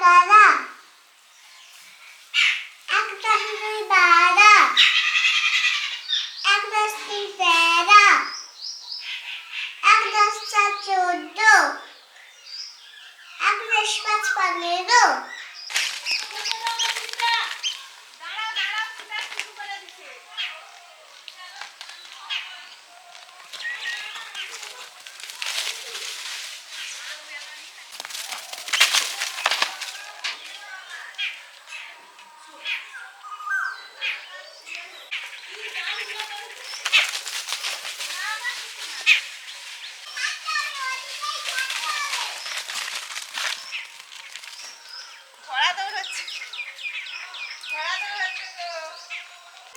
la.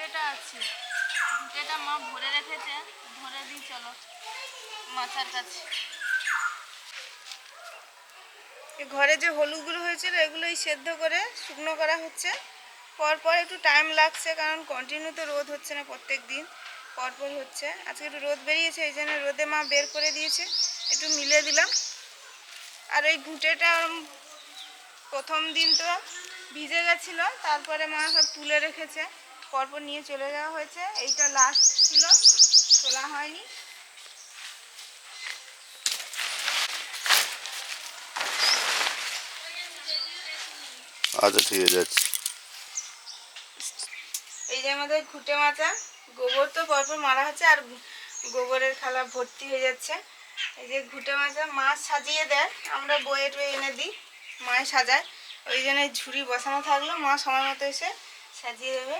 ঘুঁটেটা আছে। ঘুঁটেটা মা ভরে রেখেছে। ধরে দিই, চলো। মাথার কাছে। ঘরে যে হলুদগুলো হয়েছিল, এগুলোই সেদ্ধ করে শুকনো করা হচ্ছে। পরপর একটু টাইম লাগছে, কারণ কন্টিনিউ তো রোদ হচ্ছে না প্রত্যেক দিন পরপর হচ্ছে। আজকে একটু রোদ বেরিয়েছে, এই জন্য রোদে মা বের করে দিয়েছে। একটু মিলে দিলাম। আর ওই ঘুঁটেটা প্রথম দিন তো ভিজে গেছিল, তারপরে মা সব তুলে রেখেছে। পরপর নিয়ে চলে যাওয়া হয়েছে। এইটা লাস্ট ছিল। তোলা হয়নি। আচ্ছা ঠিক আছে এই যে আমাদের ঘুটে মাচা। গোবর তো পরপর মারা হচ্ছে আর গোবরের খালা ভর্তি হয়ে যাচ্ছে। এই যে ঘুটে মাচা মাছ সাজিয়ে দেয়। আমরা বয়ে টয়ে এনে দিই। মায় সাজায়। ওই জন্য ঝুড়ি বসানো থাকল। মা সময় মতো এসে সাজিয়ে দেবে।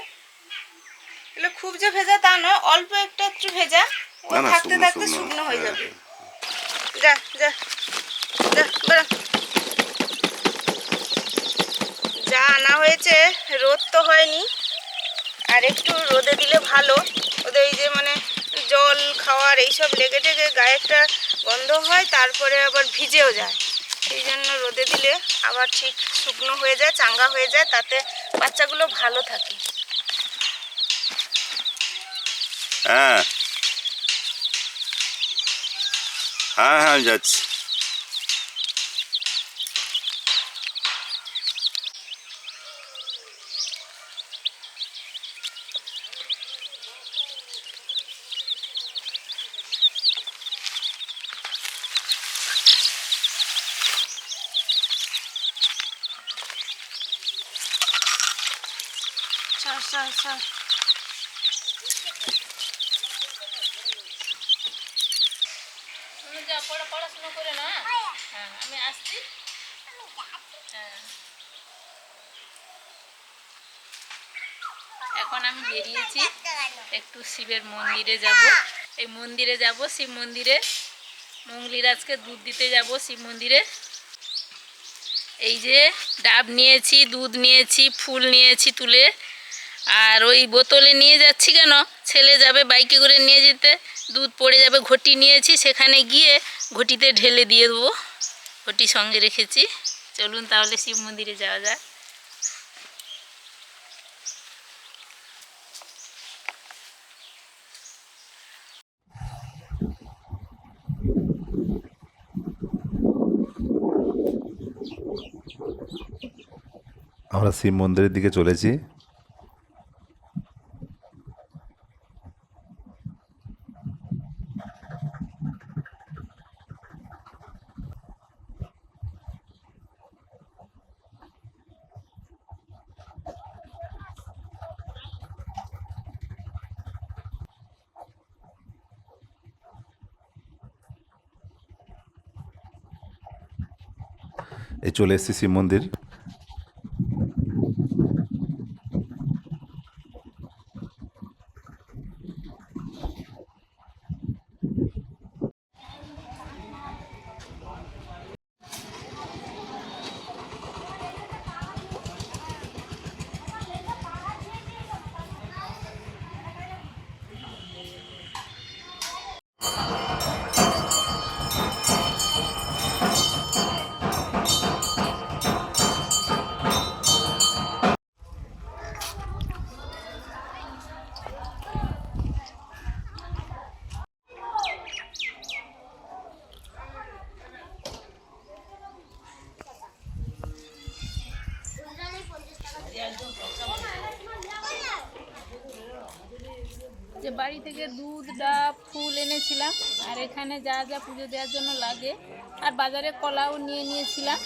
এগুলো খুব যে ভেজা তা নয় অল্প একটু একটু ভেজা। ও থাকতে থাকতে শুকনো হয়ে হ্যাঁ, যাবে। যা যা যা বেরো। যা আনা হয়েছে রোদ তো হয়নি। আর একটু রোদে দিলে ভালো। ওদের এই যে মানে জল খাওয়ার এইসব লেগে টেগে গায়ে একটা গন্ধ হয় তারপরে আবার ভিজেও যায়। সেই জন্য রোদে দিলে আবার ঠিক শুকনো হয়ে যায় চাঙ্গা হয়ে যায় তাতে বাচ্চাগুলো ভালো থাকে। হ্যাঁ হ্যাঁ হ্যাঁ আমি যাচ্ছি সর সর সর তুমি যা পড়া পড়াশোনা করে না? হ্যাঁ। আমি আসছি। হ্যাঁ। এখন আমি বেরিয়েছি। একটু শিবের মন্দিরে যাব। এই মন্দিরে যাব শিব মন্দিরে। মঙ্গলির আজকে দুধ দিতে যাব শিব মন্দিরে। এই যে ডাব নিয়েছি দুধ নিয়েছি ফুল নিয়েছি তুলে। আর ওই বোতলে নিয়ে যাচ্ছি কেন? ছেলে যাবে বাইকে করে নিয়ে যেতে। দুধ পড়ে যাবে, ঘটি নিয়েছি, সেখানে গিয়ে ঘটিতে ঢেলে দিয়ে দেবো। ঘটি সঙ্গে রেখেছি। চলুন তাহলে শিব মন্দিরে যাওয়া যায় আমরা শিব মন্দিরের দিকে চলেছি। এই চলে এসেছি মন্দির। যে বাড়ি থেকে দুধ, ডাব, ফুল এনেছিলাম আর এখানে যা যা পুজো দেওয়ার জন্য লাগে। আর বাজারে কলাও নিয়ে নিয়েছিলাম।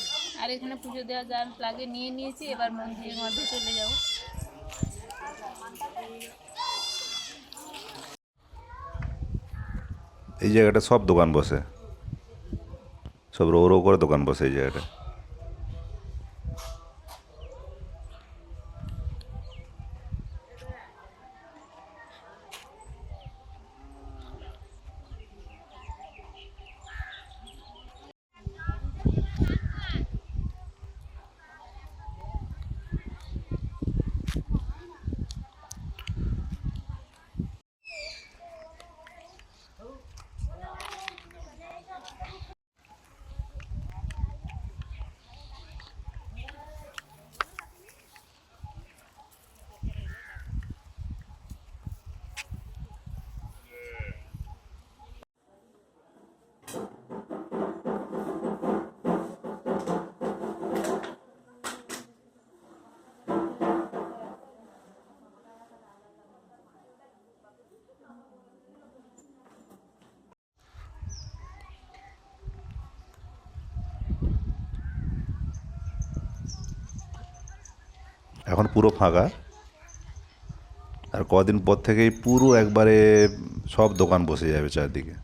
আর এখানে পুজো দেওয়া যা লাগে নিয়ে নিয়েছি। এবার মন্দিরের মধ্যে চলে যাব। এই জায়গাটা সব দোকান বসে। সব রো রো করে দোকান বসে এই জায়গাটা। এখন পুরো ফাঁকা। আর কদিন পর থেকেই পুরো একবারে সব দোকান বসে যাবে চারদিকে।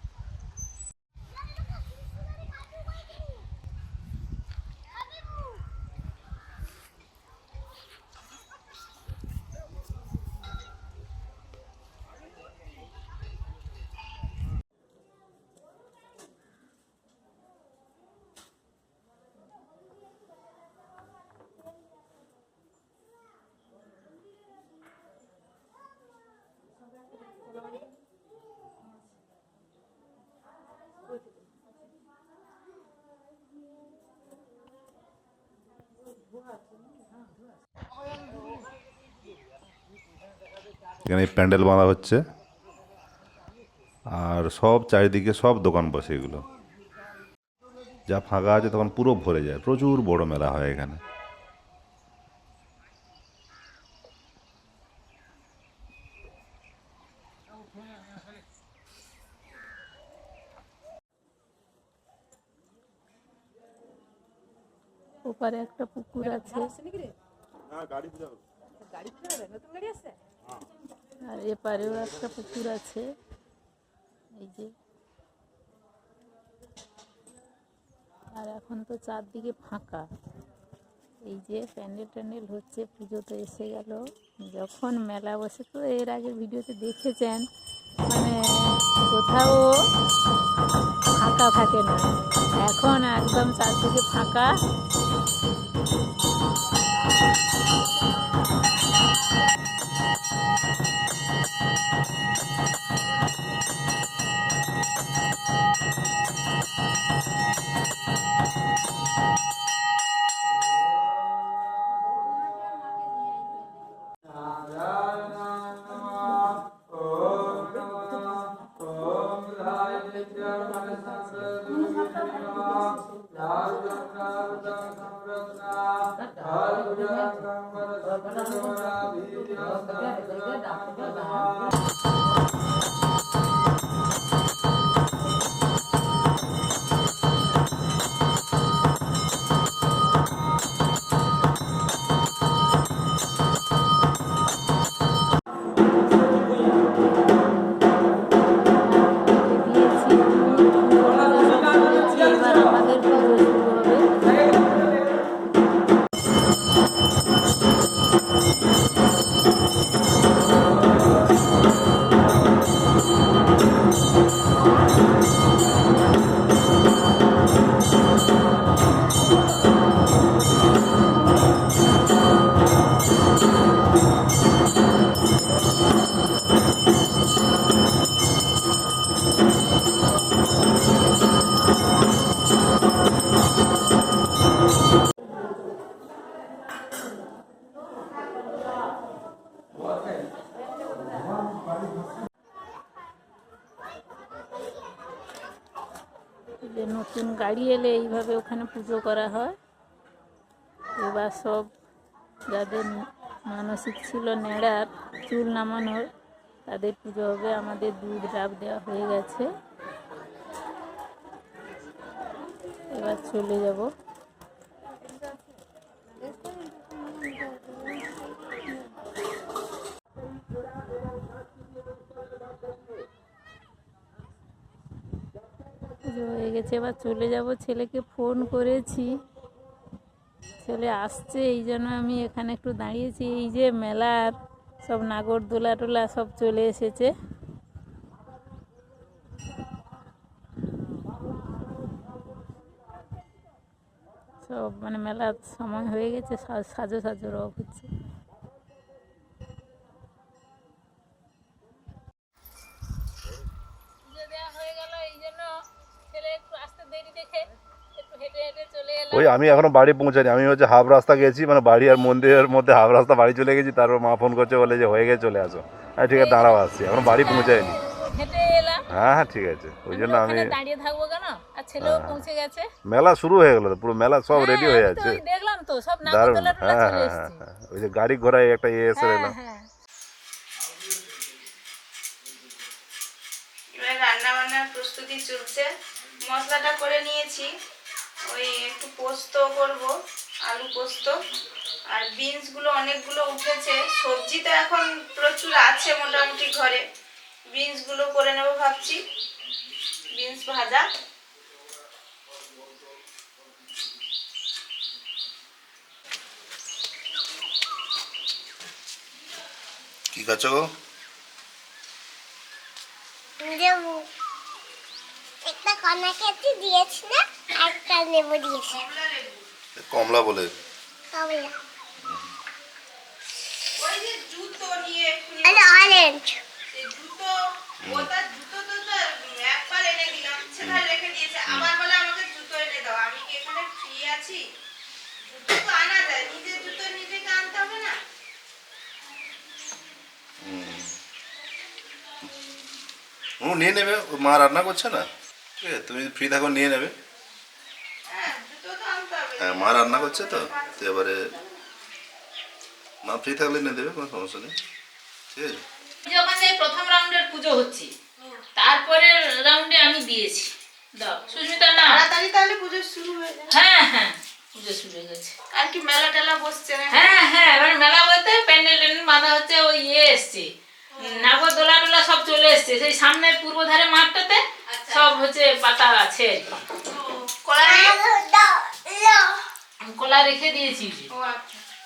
এখানে প্যান্ডেল বাঁধা হচ্ছে। আর সব চারিদিকে সব দোকান বসে এগুলো। যা ফাঁকা আছে তখন পুরো ভরে যায়। প্রচুর বড় মেলা হয় এখানে। ওপারে একটা পুকুর আছে। আর এপারেও একটা পুকুর আছে। এই যে। আর এখন তো চারদিকে ফাঁকা। এই যে প্যান্ডেল ট্যান্ডেল হচ্ছে, পুজো তো এসে গেল। যখন মেলা বসে, তো এর আগে ভিডিওতে দেখেছেন মানে কোথাও ফাঁকা থাকে না। এখন একদম চারদিকে ফাঁকা। দিয়েছি যে নতুন গাড়ি এলে এইভাবে ওখানে পুজো করা হয়। এবার সব যাদের মানসিক ছিল নেড়ার চুল নামানোর, তাদের পুজো হবে। আমাদের দুধ ডাব দেওয়া হয়ে গেছে। এবার চলে যাব। হয়ে গেছে। এবার চলে যাব ছেলেকে ফোন করেছি। ছেলে আসছে, এই জন্য আমি এখানে একটু দাঁড়িয়েছি। এই যে মেলার সব নাগরদোলা টোলা সব চলে এসেছে। সব মানে মেলার সময় হয়ে গেছে সাজো সাজো রব হচ্ছে ওই আমি এখনও বাড়ি পৌঁছাইনি। আমি হচ্ছে হাফ রাস্তা গেছি মানে বাড়ি আর মন্দিরের মধ্যে হাফ রাস্তা বাড়ি চলে গেছি তারপর মা ফোন করছে বলে যে হয়ে গেছে চলে আসো। হ্যাঁ ঠিক আছে দাঁড়াও আসছি এখন বাড়ি পৌঁছাইনি। হেঁটে হ্যাঁ হ্যাঁ ঠিক আছে। ওই জন্য আমি ওখানে দাঁড়িয়ে থাকব কেন? আর ছেলেও পৌঁছে গেছে। মেলা শুরু হয়ে গেল তো পুরো মেলা সব রেডি হ্যাঁ, হয়ে দেখলাম তো সব দারুণ। হ্যাঁ হ্যাঁ হ্যাঁ হ্যাঁ। ওই যে গাড়ি ঘোড়ায় একটা ইয়ে এসে হ্যাঁ এলাম হ্যাঁ। রান্না বান্নার প্রস্তুতি চলছে। মশলাটা করে নিয়েছি। ওই একটু পোস্ত করব, আলু পোস্ত। আর বিনসগুলো অনেকগুলো উঠেছে। সবজি তো এখন প্রচুর আছে মোটামুটি ঘরে। বিনসগুলো করে নেব ভাবছি। বিনস ভাজা। কি খাচ্ছ গো? ফ্রি আছি? জুতো তো আনা যায় নিজের জুতো নিজেকে আনতে হবে না। ও নিয়ে নেবে ও মা রান্না করছে না? ঠিক আছে তুমি ফ্রি থাকো নিয়ে নেবে। হ্যাঁ হ্যাঁ মা রান্না করছে তো তো এবারে মা ফ্রি থাকলে নিয়ে দেবে কোনো সমস্যা নেই। ঠিক আছে। যখন সেই প্রথম রাউন্ডের পুজো হচ্ছে তারপরে রাউন্ডে আমি দিয়েছি। দাও সুস্মিতা না তাড়াতাড়ি তাহলে পুজো শুরু হয়ে যায় হ্যাঁ হ্যাঁ পুজো শুরু হয়ে গেছে। আর কি মেলা টেলা বসছে হ্যাঁ হ্যাঁ এবার মেলা বলতে প্যান্ডেল ট্যান্ডেল বাঁধা হচ্ছে ওই ইয়ে এসছে। নাগর দোলা টোলা সব চলে এসছে সেই সামনের পূর্ব ধারে মাঠটাতে সব হচ্ছে পাতা আছে। কলা কলা রেখে দিয়েছি। ও আচ্ছা।